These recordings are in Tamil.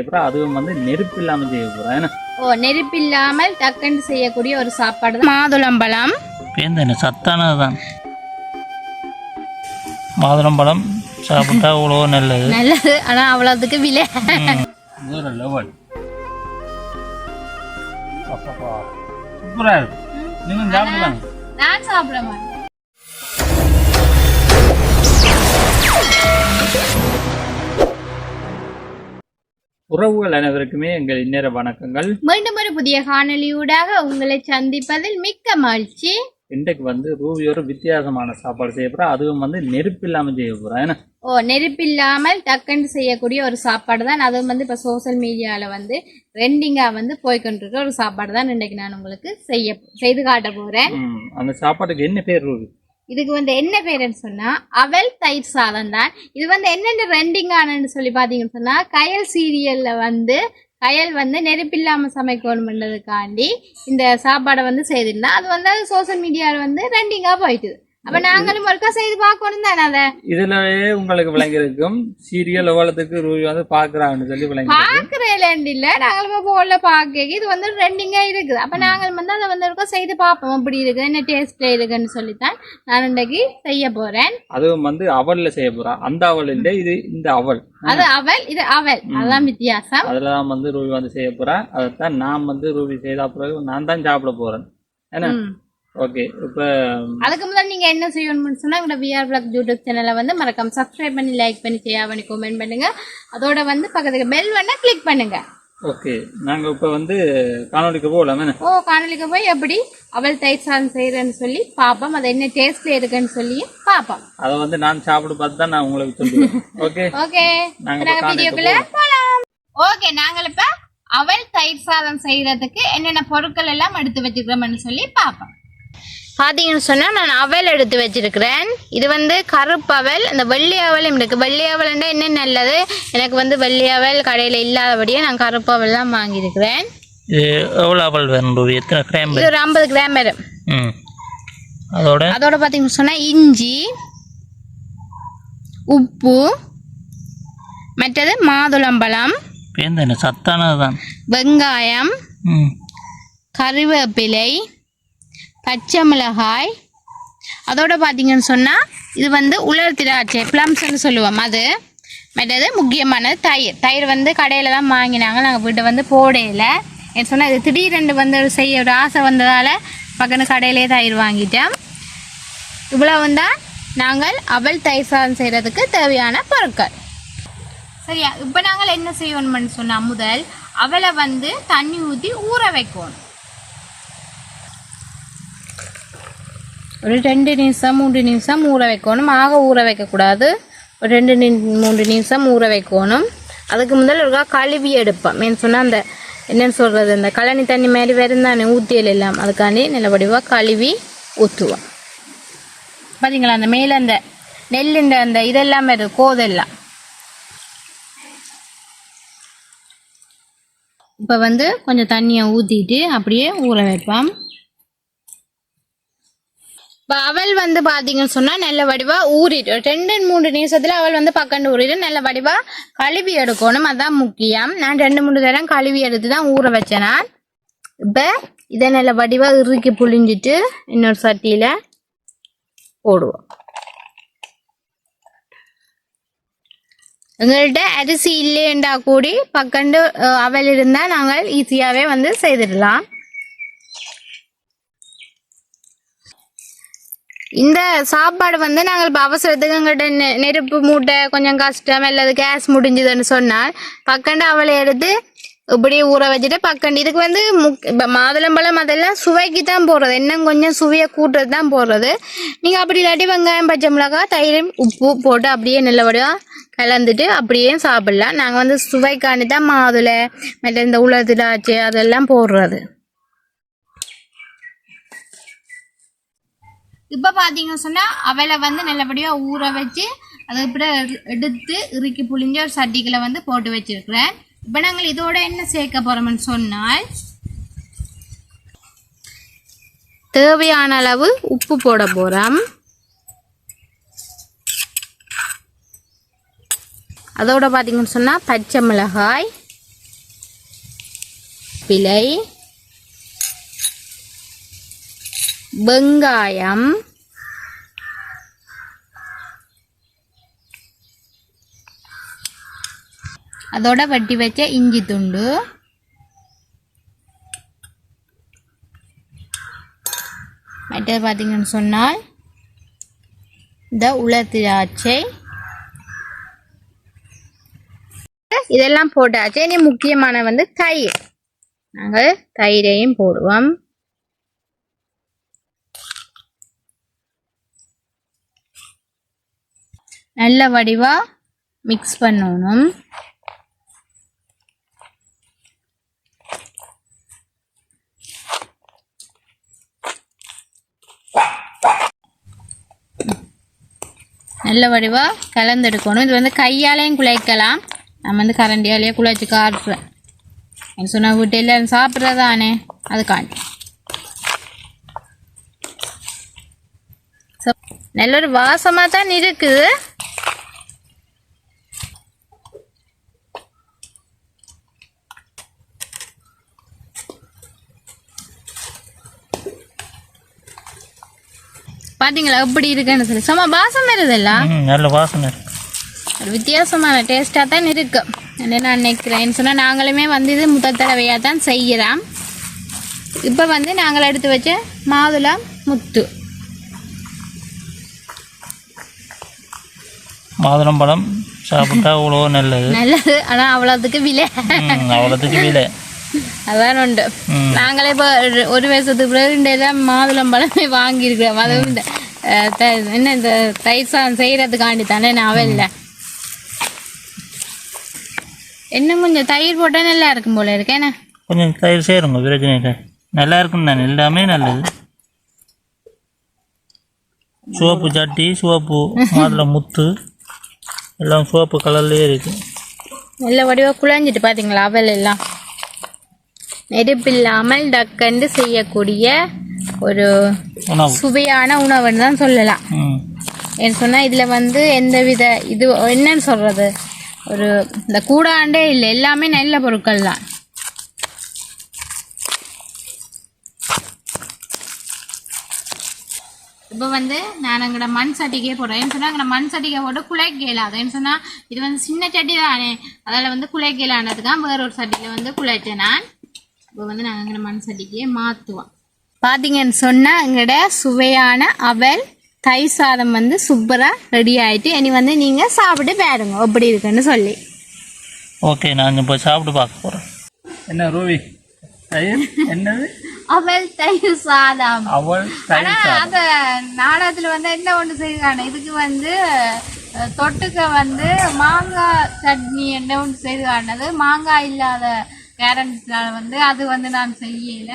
அப்புறம் அதுவும் வந்து நெருப்பு இல்லாம செய்ய ஏன்னா ஓ நெருப்பில்லாமல் டக்குன்னு செய்யக்கூடிய ஒரு சாப்பாடு தான். மாதுளம்பழம். பேருந்து சத்தானது தான் மாதுளம்பழம் சாப்பிட்டா அவ்வளோ நல்லது. நல்லது ஆனா அவ்வளவுக்கு விலை. வேற லெவல். சூப்பரா இருக்கு. நீங்க சாப்பிடலாம் நான் சாப்பிட மாட்டேன். உறவுகள் அனைவருக்குமே எங்கள் இந்நேர வணக்கங்கள். மீண்டும் ஒரு புதிய காணொலியூடாக உங்களை சந்திப்பதில் மிக்க மகிழ்ச்சி. இன்றைக்கு வந்து ரூபி ஒரு வித்தியாசமான சாப்பாடு செய்ய போறோம் அதுவும் வந்து நெருப்பு இல்லாம செய்ய போறோம் ஏன்னா ஓ நெருப்பில்லாமல் டக்குன்னு செய்யக்கூடிய ஒரு சாப்பாடு தான். அதுவும் வந்து இப்போ சோஷியல் மீடியாவில் வந்து ட்ரெண்டிங்காக வந்து போய்கொண்டிருக்க ஒரு சாப்பாடு தான் இன்றைக்கு நான் உங்களுக்கு செய்ய செய்து காட்ட போகிறேன் அந்த சாப்பாட்டுக்கு என்ன பேர் ரூபி? இதுக்கு வந்து என்ன பேருன்னு சொன்னா அவல் தயிர் சாதம் தான். இது வந்து என்னென்ன ரெண்டிங் ஆனன்னு சொல்லி பார்த்தீங்கன்னு சொன்னா கயல் சீரியல்ல வந்து கயல் வந்து நெருப்பில்லாம சமைக்கணும்ன்றதுக்காண்டி இந்த சாப்பாடை வந்து செய்திருந்தா. அது வந்து சோஷியல் மீடியாவில் வந்து ரெண்டிங்காக போயிட்டுது. அப்ப நாங்களும் ஒருக்கா செய்து பார்க்கணும் தானே அதை? இதுலயே உங்களுக்கு விளங்கியிருக்கும். சீரியல் எவ்வளவுக்கு ரூபி வந்து பாக்குறாங்கன்னு சொல்லி விளங்கிருக்கு பார்க்கறேன் இல்ல நாங்களும் போன்ல பார்க்க இது வந்து ட்ரெண்டிங்கா இருக்குது. அப்ப நாங்கள் வந்து அதை வந்து ஒருக்கா செய்து பார்ப்போம். அப்படி இருக்கு என்ன டேஸ்ட்ல இருக்குன்னு சொல்லித்தான் நான் இன்றைக்கு செய்ய போறேன். அதுவும் வந்து அவல்ல செய்ய போறா. அந்த அவல் இல்ல இது இந்த அவல் அது அவல் இது அவல் அதான் வித்தியாசம். அதுலதான் வந்து ரூபி வந்து செய்ய போறா. அதைத்தான் நான் வந்து ரூபி செய்த பிறகு நான் தான் சாப்பிட போறேன். ஏன்னா. ஓகே இப்ப அதுக்கு முதல்ல நீங்க என்ன செய்யணும்னு சொன்னா எங்களோட விஆர் பிளாக் யூடியூப் சேனலை வந்து மறக்காம சப்ஸ்கிரைப் பண்ணி லைக் பண்ணி ஷேர் பண்ணி கமெண்ட் பண்ணுங்க. அதோட வந்து பக்கத்துக்கு பெல் வேணா கிளிக் பண்ணுங்க. ஓகே நாங்க இப்ப வந்து காணொலிக்கு போகலாம். ஓ காணொலிக்கு போய் எப்படி? அவள் தயிர் சாதம் செய்யறேன்னு சொல்லி பார்ப்போம் அது என்ன டேஸ்ட்ல இருக்குன்னு சொல்லி பார்ப்போம் அதை வந்து நான் சாப்பிட்டு பார்த்து தான் நான் உங்களுக்கு சொல்லுவேன் ஓகே ஓகே நாங்க நாங்க இப்ப வீடியோக்குள்ள போலாம். ஓகே நாங்கள் இப்ப அவல் தயிர் சாதம் செய்யறதுக்கு என்னென்ன பொருட்கள் எல்லாம் எடுத்து வச்சுக்கிறோம்னு சொல்லி பார்ப்போம் பார்த்தீங்கன்னு சொன்னால் நான் அவல் எடுத்து வச்சிருக்கிறேன். இது வந்து கருப்பு அவல் இந்த வெள்ளி அவலும் இருக்கு. வெள்ளி அவல்ண்டா என்ன நல்லது? எனக்கு வந்து வெள்ளி அவல் கடையில் இல்லாதபடியே நான் கருப்பு அவல் தான் வாங்கியிருக்கிறேன். இது எவ்வளோ அவல் வேணும் ரூபி? எத்தனை கிராம் இது ஒரு ஐம்பது கிராம் வரும். அதோட? அதோட பார்த்தீங்கன்னு சொன்னால் இஞ்சி உப்பு மற்றது மாதுளம்பழம் சத்தானது தான் வெங்காயம் ம். கறிவேப்பிலை பச்சை மிளகாய். அதோட பார்த்தீங்கன்னு சொன்னால் இது வந்து உலர் திராட்சை ப்ளம்ஸ்ன்னு சொல்லுவோம் அது. மற்றது முக்கியமானது தயிர். தயிர் வந்து கடையில் தான் வாங்கினாங்க. நாங்கள் வீட்டை வந்து போடையில் என்ன சொன்னால் இது திடீரெண்டு வந்து செய்ய ஒரு ஆசை வந்ததால் பக்கத்து கடையிலே தயிர் வாங்கிட்டோம். இவ்வளவு தான் நாங்கள் அவள் தயிர் சாதம் செய்கிறதுக்கு தேவையான பொருட்கள். சரியா? இப்போ நாங்கள் என்ன செய்யணும்னு சொன்னால் முதல் அவளை வந்து தண்ணி ஊற்றி ஊற வைக்கணும். ஒரு ரெண்டு நிமிஷம் மூன்று நிமிஷம் ஊற வைக்கணும். ஆக ஊற வைக்கக்கூடாது. ஒரு ரெண்டு நி மூன்று நிமிஷம் ஊற வைக்கணும். அதுக்கு முதல் ஒருக்கா கழுவி எடுப்பேன் மீன் சொன்னால் அந்த என்னன்னு சொல்கிறது அந்த கழனி தண்ணி மாதிரி வெறும் ஊற்றியல் எல்லாம். அதுக்காண்டி நிலப்படிவாக கழுவி ஊற்றுவோம் பார்த்தீங்களா அந்த மேலே அந்த நெல்லுண்ட அந்த இதெல்லாம் இருக்குது கோதெல்லாம். இப்போ வந்து கொஞ்சம் தண்ணியை ஊற்றிட்டு அப்படியே ஊற வைப்போம். இப்போ அவள் வந்து பார்த்தீங்கன்னு சொன்னால் நல்ல வடிவாக ஊறிட்டு ரெண்டு மூணு நிமிஷத்தில் அவள் வந்து பக்கண்டு ஊறிட்டு நல்ல வடிவாக கழுவி எடுக்கணும். அதுதான் முக்கியம். நான் ரெண்டு மூணு தரம் கழுவி எடுத்து தான் ஊற வச்சேன் நான். இப்போ இதை நல்ல வடிவாக இறுக்கி புழிஞ்சிட்டு இன்னொரு சட்டியில் போடுவோம். எங்கள்கிட்ட அரிசி இல்லையண்டா கூடி பக்கண்டு அவள் இருந்தால் நாங்கள் ஈஸியாகவே வந்து செய்திடலாம். இந்த சாப்பாடு வந்து நாங்கள் இப்போ அவசரத்துக்கு எங்கள்கிட்ட நெ நெருப்பு மூட்டை கொஞ்சம் கஷ்டம் அல்லது கேஸ் முடிஞ்சுதுன்னு சொன்னால் பக்கண்டு அவளை எடுத்து இப்படியே ஊற வச்சுட்டு பக்கண்டு. இதுக்கு வந்து முக் இப்போ மாதுளம்பழம் அதெல்லாம் சுவைக்கு தான் போடுறது. இன்னும் கொஞ்சம் சுவையை கூட்டுறது தான் போடுறது. நீங்கள் அப்படி இல்லாட்டி வெங்காயம் பச்சை மிளகாய் தயிர் உப்பு போட்டு அப்படியே நல்லபடியாக கலந்துட்டு அப்படியே சாப்பிடலாம். நாங்கள் வந்து சுவைக்காண்டி தான் மாதுளை மற்ற இந்த உலர் திராட்சை அதெல்லாம் போடுறது. இப்போ பார்த்தீங்கன்னு சொன்னால் அவளை வந்து நல்லபடியாக ஊற வச்சு அதை இப்படி எடுத்து இறுக்கி புளிஞ்ச ஒரு சட்டிகளை வந்து போட்டு வச்சிருக்கிறேன். இப்போ நாங்கள் இதோட என்ன சேர்க்க போகிறோம்னு சொன்னால் தேவையான அளவு உப்பு போட போகிறோம் அதோட பார்த்தீங்கன்னு சொன்னால் பச்சை மிளகாய் பிழை வெங்காயம். அதோட வட்டி வச்ச இஞ்சி துண்டு. மற்றது பார்த்தீங்கன்னு சொன்னால் இந்த உலத்திராட்சை இதெல்லாம் போட்டாச்சு. இனி முக்கியமான வந்து தயிர். நாங்கள் தயிரையும் போடுவோம். நல்ல வடிவா மிக்ஸ் பண்ணணும். நல்ல வடிவா கலந்தெடுக்கணும். இது வந்து கையாலையும் குழைக்கலாம். நம்ம வந்து கரண்டியாலேயே குழைச்சி காட்டுறேன். எனக்கு சொன்ன வீட்டு எல்லாரும் சாப்பிட்றதானே? அதுக்காண்டி So, நல்ல ஒரு வாசமாக தான் இருக்குது. பாத்தீங்களா எப்படி இருக்குன்னு சொல்லி. சும்மா வாசம் வருதுல்ல நல்ல இருக்கு. ஒரு வித்தியாசமான டேஸ்ட்டாக தான் இருக்கு. என்ன நான் நினைக்கிறேன் சொன்னால் நாங்களுமே வந்து இது முதல் தடவையாக தான் செய்கிறோம் இப்போ வந்து நாங்கள் எடுத்து வச்ச மாதுளை முத்து. மாதுளம்பழம் சாப்பிட்டா அவ்வளோ நல்லது. நல்லது ஆனால் அவ்வளோத்துக்கு விலை. அவ்வளோத்துக்கு விலை. அதான் உண்டு. நாங்களே இப்போ ஒரு- வருஷத்துக்கு பிறகு தான் மாதுளம்பழமே வாங்கியிருக்கிறோம். அதுவும் இந்த என்ன இந்த தயிர் சாதம் செய்கிறதுக்காண்டி தானே நான் இல்லை இன்னும் கொஞ்சம் தயிர் போட்டால் நல்லா இருக்கும் போல இருக்கேண்ணே கொஞ்சம் தயிர் சேருங்க பிரச்சனை இல்லை. நல்லா இருக்கும் தானே எல்லாமே நல்லது. சோப்பு சட்டி சோப்பு மாதுளை முத்து எல்லாம் சோப்பு கலர்லேயே இருக்கு. நல்ல வடிவாக குழஞ்சிட்டு பார்த்தீங்களா அவல் எல்லாம்? நெருப்பில்லாமல் டக்கண்டு செய்யக்கூடிய ஒரு சுவையான உணவுன்னு தான் சொல்லலாம். ம். ஏன்னு சொன்னால் இதில் வந்து எந்த வித இது என்னன்னு சொல்கிறது ஒரு இந்த கூடாண்டே இல்லை எல்லாமே நல்ல பொருட்கள் தான். இப்போ வந்து நான் எங்கட மண் சட்டிக்கே போடுறேன். சொன்னால் எங்கட மண் சட்டிக்கை போட்டு குழைக்கலாது. ஏன்னு சொன்னால் இது வந்து சின்ன சட்டி தானே. அதில் வந்து குழைக்கலானதுக்காக வேற ஒரு சட்டியில் வந்து குழைச்சேன் நான். இப்போ வந்து நாங்கள் எங்கட மண் சட்டிக்கே மாற்றுவோம் பார்த்தீங்கன்னு சொன்னால் எங்களோட சுவையான அவல் தயிர் சாதம் வந்து சூப்பராக ரெடி ஆயிட்டு இனி வந்து நீங்கள் சாப்பிட்டு பாருங்க எப்படி இருக்குன்னு சொல்லி. ஓகே நான் இப்போ சாப்பிட்டு பார்க்க போகிறேன் என்ன ரூவி தயிர்? என்னது? அவல் தயிர் சாதம். அவள் தயிர் ஆனா அந்த நாடகத்துல வந்து என்ன ஒண்ணு செய்வாங்க இதுக்கு வந்து தொட்டுக்க வந்து மாங்காய் சட்னி என்ன ஒன்று செய்வானது மாங்காய் இல்லாத கேரட்னால வந்து அது வந்து நான் செய்யல.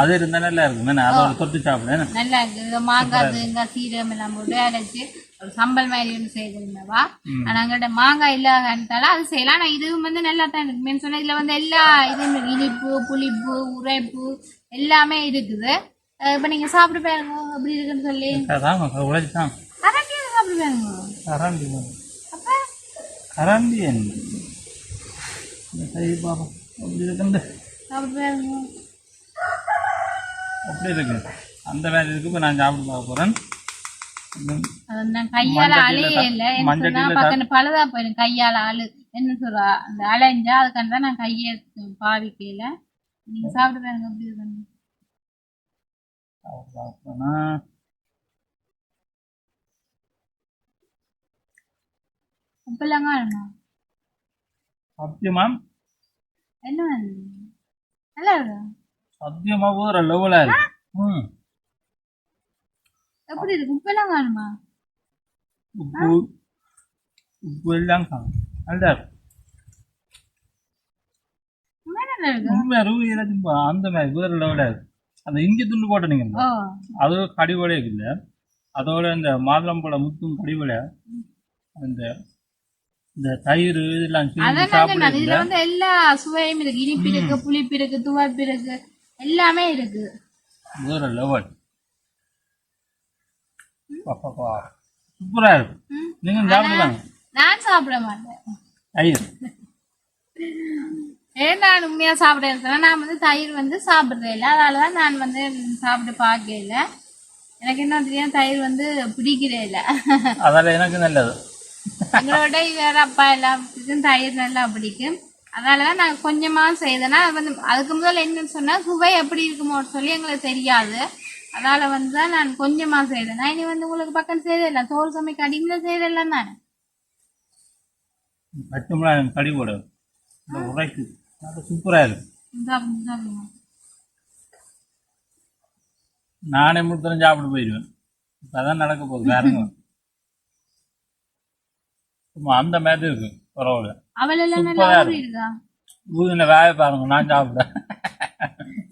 அது இருந்தா நல்லா இருக்கும். அதோட தொட்டு சாப்பிடுறேன் நல்லா இருக்கு மாங்காய் தேங்காய் சீரகம் எல்லாம் போட்டு அரைச்சு ஒரு சம்பல் மாதிரி ஒன்று செய்திருந்தவா. ஆனா எங்கள்கிட்ட மாங்காய் இல்லாதனால அது செய்யலாம் ஆனா இதுவும் வந்து நல்லா தான் இருக்கு. மீன் சொன்ன இதுல வந்து எல்லா இதுவும். இனிப்பு புளிப்பு உரைப்பு எல்லாமே இருக்குது. இப்ப நீங்க சாப்பிட்டு பாருங்க. எப்படி இருக்குன்னு சொல்லி. அதான் உழைச்சி தான் கரண்டி சாப்பிட்டு பாருங்க. கரண்டி. அப்ப? கரண்டி தயிர் பாப்போம் அப்படி இருக்குண்டு அப்படி இருக்கு. அந்த வேலை இருக்கு இப்போ நான் சாப்பிட்டு பார்க்க போகிறேன் கையால அலையே இல்லை. என்ன பழுதா போயிடும். கையால சொல்றா? அந்த அலைஞ்சா அதுக்காண்டி நான் கையை பாவிக்கல நீங்க சாப்பிட்டு பாருங்க எப்படி காணுமா சத்தியமா? என்ன? நல்லா இருக்கா? சத்தியமா ஒரு லெவலாக இருக்கு. ம். எப்படி இருக்கு? உப்பெல்லாம் காணுமா? உப்பு உப்பு எல்லாம் காணும். நல்லா இருக்கு. அந்த மாதிரி வேற லெவலாக இருக்கு. அந்த இஞ்சி துண்டு போட்டீங்க அது கடிவளே இல்லை அதோட இந்த மாதுளம்பழம் முத்தும் கடிவளை அந்த இந்த தயிர் இதெல்லாம் அதான். இதுல வந்து எல்லா சுவையும் இருக்கு. இனிப்பு இருக்கு புளிப்பு இருக்கு துவர்ப்பு இருக்கு எல்லாமே இருக்கு. வேற லெவல் சூப்பரா இருக்கு. நீங்க சாப்பிடலாம் நான் சாப்பிட மாட்டேன். தயிர். ஏ நான் உண்மையாக சாப்பிட இருக்கிறேன் நான் வந்து தயிர் வந்து சாப்பிட்றே இல்லை. அதனால தான் நான் வந்து சாப்பிட்டு பார்க்கல எனக்கு என்ன தெரியும் தயிர் வந்து பிடிக்கிறே இல்லை. அதால் எனக்கு நல்லது. எங்களோட வேற அப்பா எல்லாத்துக்கும் தயிர் நல்லா பிடிக்கும். அதனால தான் நான் கொஞ்சமாக செய்தேன்னா வந்து அதுக்கு முதல்ல என்னன்னு சொன்னால் சுவை எப்படி இருக்குமோன்னு சொல்லி எங்களுக்கு தெரியாது. அதனால வந்து தான் நான் கொஞ்சமாக செய்தேன் நான் இனி வந்து உங்களுக்கு பக்கம் செய்ததில்லை சோறு சமைக்க அடிமையில் செய்ததில்லை நான். பச்சை மிளகாய் கடி போட. இந்த உரைக்கு. அது சூப்பராக இருக்கும் சாப்பிடுங்க சாப்பிடுங்க நானே முத்தரம் சாப்பிட்டு போயிடுவேன் இப்போ அதான் நடக்க போகுது. அந்த மாதிரி இருக்கு. பரவாயில்ல. அவள் எல்லாம் நல்லா ஊதின வேலை பாருங்க நான் சாப்பிட்டேன்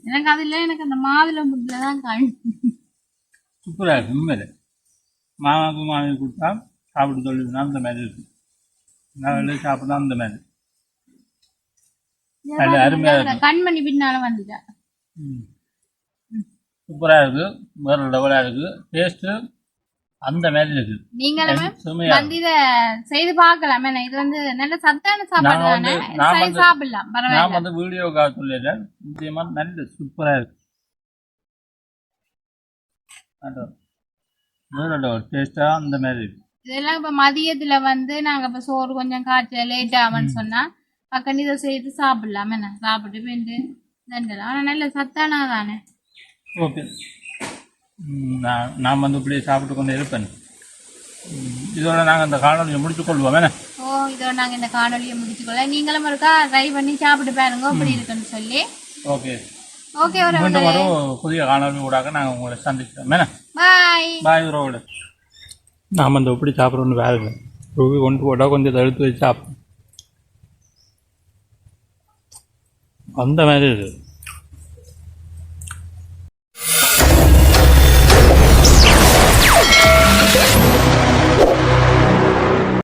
எனக்கு அது இல்லை எனக்கு அந்த மாதுளை முட்டில் தான் கண் சூப்பராக இருக்கு உண்மையில. மாமாவுக்கு மாமி கொடுத்தா சாப்பிட்டு அந்த மாதிரி இருக்கு. நான் சாப்பிட்டா அந்த மாதிரி. கண்மணி பின்னால வந்துட்டா. சூப்பராக இருக்கு வேற லெவலாக இருக்கு. டேஸ்ட்டு அந்த மாதிரி இருக்கு நீங்களுமே வந்து இத செய்து பார்க்கலாம். இது வந்து நல்ல சத்தான சாப்பாடு நான் தானே? நான் சாப்பிடலாம். நான் பரவாயில்ல வந்து வீடியோக்காக சொல்லிடுறேன். நிச்சயமா நல்ல சூப்பராக இருக்கு. டேஸ்ட்டாக அந்த மாதிரி இருக்கு. இதெல்லாம் இப்ப மதியத்துல வந்து நாங்க இப்ப சோறு கொஞ்சம் காய்ச்ச லேட் ஆகும்னு சொன்னா பக்கம் இதை செய்து சாப்பிடலாம் என்ன சாப்பிட்டு போயிட்டு ஆனா நல்ல சத்தானா தானே. ஓகே நான் நான் வந்து இப்படியே சாப்பிட்டு கொண்டு இருப்பேன். இதோட நாங்கள் இந்த காணொலியை முடித்துக் கொள்வோம் என்ன? ஓ இதோட நாங்க இந்த காணொலியை முடிச்சுக்கொள்ள நீங்களும் இருக்கா ட்ரை பண்ணி சாப்பிட்டு பாருங்க அப்படி இருக்குன்னு சொல்லி. ஓகே. ஓகே ஒரு மீண்டும் ஒரு புதிய காணொலி ஊடாக நாங்கள் உங்களை சந்திக்கிறோம் என்ன? பாய் பாய் உறவுல நாம் அந்த எப்படி சாப்பிட்றோன்னு வேலை இல்லை. ரூபி கொண்டு போட்டால் கொஞ்சம் தடுத்து வச்சு சாப்பிடும் அந்த மாதிரி இருக்குது